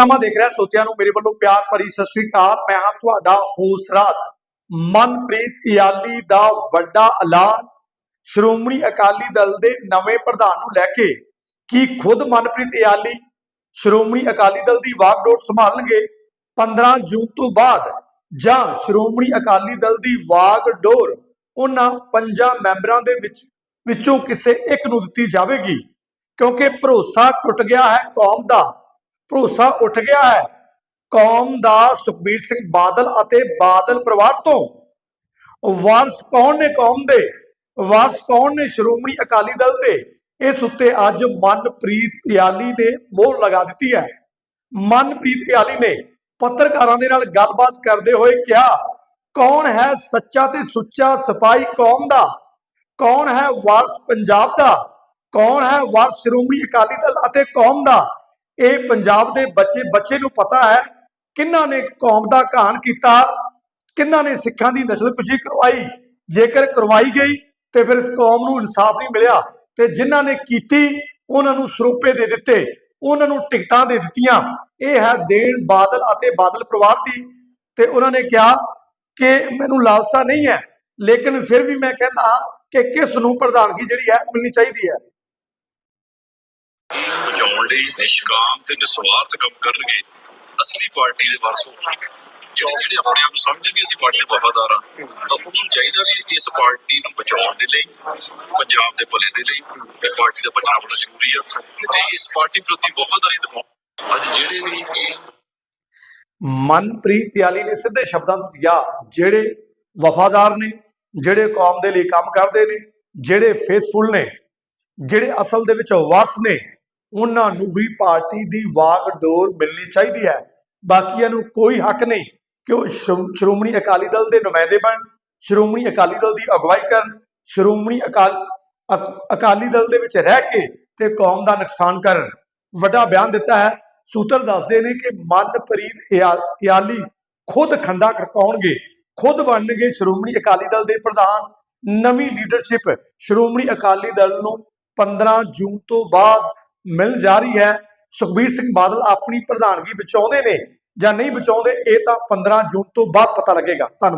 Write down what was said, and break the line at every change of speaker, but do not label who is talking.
Panama ਦੇਖ ਰਿਹਾ, ਸੋਤਿਆਂ ਨੂੰ ਮੇਰੇ ਵੱਲੋਂ ਪਿਆਰ ਭਰੀ ਸਤਿ ਸ੍ਰੀ ਅਕਾਲ। ਮੈਂ ਹਾਂ ਤੁਹਾਡਾ ਹੋਸਰਾਜ ਮਨਪ੍ਰੀਤ ਇਆਲੀ ਦਾ ਵੱਡਾ ਐਲਾਨ। ਸ਼੍ਰੋਮਣੀ ਅਕਾਲੀ ਦਲ ਦੇ ਨਵੇਂ ਪ੍ਰਧਾਨ ਨੂੰ ਲੈ ਕੇ ਕੀ ਖੁਦ ਮਨਪ੍ਰੀਤ ਇਆਲੀ ਸ਼੍ਰੋਮਣੀ ਅਕਾਲੀ ਦਲ ਦੀ ਵਾਗਡੋਰ ਸੰਭਾਲਣਗੇ? 15 ਜੂਨ ਤੋਂ ਬਾਅਦ ਜਾਂ ਸ਼੍ਰੋਮਣੀ ਅਕਾਲੀ ਦਲ ਦੀ ਵਾਗਡੋਰ ਉਹਨਾਂ ਪੰਜਾਂ ਮੈਂਬਰਾਂ ਦੇ ਵਿੱਚ, ਵਿੱਚੋਂ ਕਿਸੇ ਇੱਕ ਨੂੰ ਦਿੱਤੀ ਜਾਵੇਗੀ? ਕਿਉਂਕਿ ਭਰੋਸਾ ਟੁੱਟ ਗਿਆ ਹੈ ਕੌਮ ਦਾ। ਭਰੋਸਾ ਉੱਠ ਗਿਆ ਹੈ। ਕੌਮ ਦਾ ਸੁਖਬੀਰ ਸਿੰਘ ਬਾਦਲ ਅਤੇ ਬਾਦਲ ਪਰਿਵਾਰ ਤੋਂ ਵਾਰਸ ਕੌਣ ਨੇ ਕੌਮ ਦੇ, ਵਾਰਸ ਕੌਣ ਨੇ ਸ਼੍ਰੋਮਣੀ ਅਕਾਲੀ ਦਲ ਦੇ। ਇਸ ਉੱਤੇ ਅੱਜ ਮਨਪ੍ਰੀਤ ਇਆਲੀ ਨੇ ਮੋਹਰ ਲਗਾ ਦਿੱਤੀ ਹੈ। ਮਨਪ੍ਰੀਤ ਇਆਲੀ ਨੇ ਪੱਤਰਕਾਰਾਂ ਦੇ ਨਾਲ ਗੱਲਬਾਤ ਕਰਦੇ ਹੋਏ ਕਿਹਾ, ਕੌਣ ਹੈ ਸੱਚਾ ਤੇ ਸੁੱਚਾ ਸਿਪਾਹੀ ਕੌਮ ਦਾ? ਕੌਣ ਹੈ ਵਾਰਸ ਪੰਜਾਬ ਦਾ? ਕੌਣ ਹੈ ਵਾਰਸ ਸ਼੍ਰੋਮਣੀ ਅਕਾਲੀ ਦਲ ਅਤੇ ਕੌਮ ਦਾ? ਇਹ ਪੰਜਾਬ ਦੇ ਬੱਚੇ ਬੱਚੇ ਨੂੰ ਪਤਾ ਹੈ ਕਿਹਨਾਂ ਨੇ ਕੌਮ ਦਾ ਘਾਣ ਕੀਤਾ ਕਿਹਨਾਂ ਨੇ ਸਿੱਖਾਂ ਦੀ ਨਸਲਕੁਸ਼ੀ ਕਰਵਾਈ। ਜੇਕਰ ਕਰਵਾਈ ਗਈ, ਤੇ ਫਿਰ ਇਸ ਕੌਮ ਨੂੰ ਇਨਸਾਫ ਨਹੀਂ ਮਿਲਿਆ। ਤੇ ਜਿਨ੍ਹਾਂ ਨੇ ਕੀਤੀ, ਉਹਨਾਂ ਨੂੰ ਸਰੋਪੇ ਦੇ ਦਿੱਤੇ, ਉਹਨਾਂ ਨੂੰ ਟਿਕਟਾਂ ਦੇ ਦਿੱਤੀਆਂ। ਇਹ ਹੈ ਦੇਣ ਬਾਦਲ ਅਤੇ ਬਾਦਲ ਪਰਿਵਾਰ ਦੀ। ਤੇ ਉਹਨਾਂ ਨੇ ਕਿਹਾ ਕਿ ਮੈਨੂੰ ਲਾਲਸਾ ਨਹੀਂ ਹੈ, ਲੇਕਿਨ ਫਿਰ ਵੀ ਮੈਂ ਕਹਿੰਦਾ ਕਿ ਕਿਸ ਨੂੰ ਪ੍ਰਧਾਨਗੀ ਜਿਹੜੀ ਹੈ, ਮਿਲਣੀ ਚਾਹੀਦੀ ਹੈ।
ਬਚਾਉਣ ਨਿਸ਼ਕਾਮ ਤੇ ਨਿਸਵਾਰਥ ਕੰਮ ਕਰਨਗੇ। ਅਸਲੀ ਪਾਰਟੀ ਦੇ ਵਾਰਸ ਹੋਣਗੇ। ਜਿਹੜੇ ਆਪਣੇ ਆਪ ਨੂੰ ਸਮਝਣਗੇ, ਅਸੀਂ ਪਾਰਟੀ ਦੇ ਵਫਾਦਾਰ ਹਾਂ। ਤਾਂ ਉਹਨਾਂ ਨੂੰ ਚਾਹੀਦਾ ਵੀ ਇਸ ਪਾਰਟੀ ਨੂੰ ਬਚਾਉਣ ਦੇ ਲਈ, ਪੰਜਾਬ ਦੇ ਭਲੇ ਦੇ ਲਈ ਇਸ ਪਾਰਟੀ ਦਾ ਬਚਾਅ ਬੜਾ ਜ਼ਰੂਰੀ ਆ। ਤੇ ਇਸ ਪਾਰਟੀ ਪ੍ਰਤੀ ਵਫਾਦਾਰੀ ਦਿਖਾਉਣ ਅੱਜ ਜਿਹੜੇ ਵੀ
ਮਨਪ੍ਰੀਤ ਯਾਲੀ ਨੇ ਸਿੱਧੇ ਸ਼ਬਦਾਂ ਵਿੱਚ ਕਿਹਾ, ਜਿਹੜੇ ਵਫਾਦਾਰ ਨੇ, ਜਿਹੜੇ ਕੌਮ ਦੇ ਲਈ ਕੰਮ ਕਰਦੇ ਨੇ, ਜਿਹੜੇ ਫੇਥਫੁਲ ਨੇ, ਜਿਹੜੇ ਅਸਲ ਦੇ ਵਿੱਚ ਵਾਰਸ ਨੇ ਉਹਨਾਂ ਨੂੰ ਵੀ ਪਾਰਟੀ ਦੀ ਵਾਗਡੋਰ ਮਿਲਣੀ ਚਾਹੀਦੀ ਹੈ। ਬਾਕੀਆਂ ਨੂੰ ਕੋਈ ਹੱਕ ਨਹੀਂ ਕਿ ਉਹ ਸ਼੍ਰੋਮਣੀ ਅਕਾਲੀ ਦਲ ਦੇ ਨੁਮਾਇੰਦੇ ਬਣ, ਸ਼੍ਰੋਮਣੀ ਅਕਾਲੀ ਦਲ ਦੀ ਅਗਵਾਈ ਕਰਨ, ਸ਼੍ਰੋਮਣੀ ਅਕਾਲ ਅਕਾਲੀ ਦਲ ਦੇ ਵਿੱਚ ਰਹਿ ਕੇ ਤੇ ਕੌਮ ਦਾ ਨੁਕਸਾਨ ਕਰਨ। ਵੱਡਾ ਬਿਆਨ ਦਿੱਤਾ ਹੈ। ਸੂਤਰ ਦੱਸਦੇ ਨੇ ਕਿ ਮਨਪ੍ਰੀਤ ਇਆ- ਇਆਲੀ ਖੁਦ ਖੰਡਾ ਖੜਕਾਉਣਗੇ। ਖੁਦ ਬਣਨਗੇ ਸ਼੍ਰੋਮਣੀ ਅਕਾਲੀ ਦਲ ਦੇ ਪ੍ਰਧਾਨ। ਨਵੀਂ ਲੀਡਰਸ਼ਿਪ ਸ਼੍ਰੋਮਣੀ ਅਕਾਲੀ ਦਲ ਨੂੰ 15 ਜੂਨ ਤੋਂ ਬਾਅਦ ਮਿਲ ਜਾ ਰਹੀ ਹੈ। ਸੁਖਬੀਰ ਸਿੰਘ ਬਾਦਲ ਆਪਣੀ ਪ੍ਰਧਾਨਗੀ ਬਚਾਉਂਦੇ ਨੇ ਜਾਂ ਨਹੀਂ ਬਚਾਉਂਦੇ ਇਹ ਤਾਂ 15 ਜੂਨ ਤੋਂ ਬਾਅਦ ਪਤਾ ਲੱਗੇਗਾ। ਧੰਨਵਾਦ।